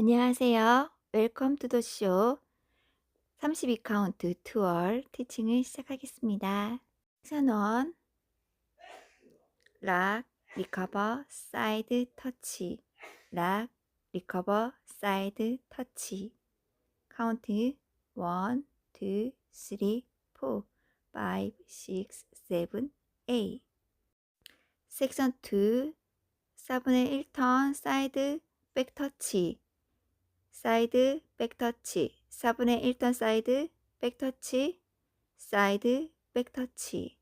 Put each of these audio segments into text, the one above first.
안녕하세요. 웰컴 투 더 쇼. 32카운트 투얼 티칭을 시작하겠습니다. 1 락, 리커버, 사이드 터치 락, 리커버, 사이드 터치 카운트 1, 2, 3, 4, 5, 6, 7, 8 섹션 2 4분의 1턴 사이드 백 터치 사이드 백터치. 4분의 1턴 사이드 백터치. 사이드 백터치.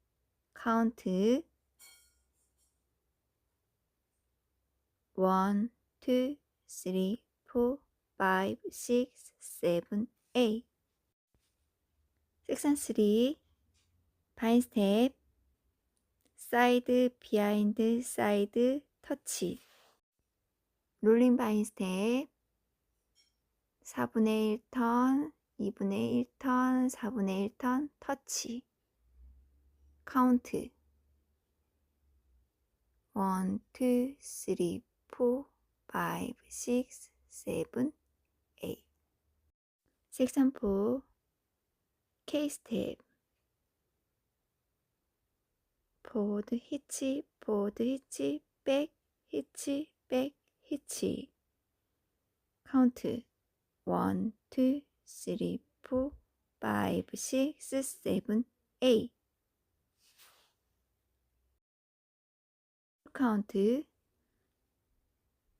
카운트. 1, 2, 3, 4, 5, 6, 7, 8 섹션 3 바인 스텝. 사이드 비하인드 사이드 터치. 롤링 바인 스텝 4분의 1턴, 2분의 1턴, 4분의 1턴 터치. 카운트. 1, 2, 3, 4, 5, 6, 7, 8 섹션 4 K 스텝. 포드 히치, 포드 히치, 백, 히치, 백, 히치. 카운트 1, 2, 3, 4, 5, 6, 7, 8 카운트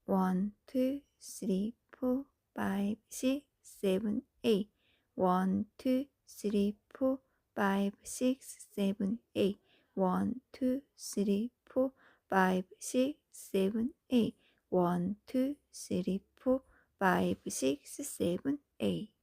1, 2, 3, 4, 5, 6, 7, 8 1, 2, 3, 4, 5, 6, 7, 8 1, 2, 3, 4, 5, 6, 7, 8 1, 2, 3, 4, 5, 6, 7, 8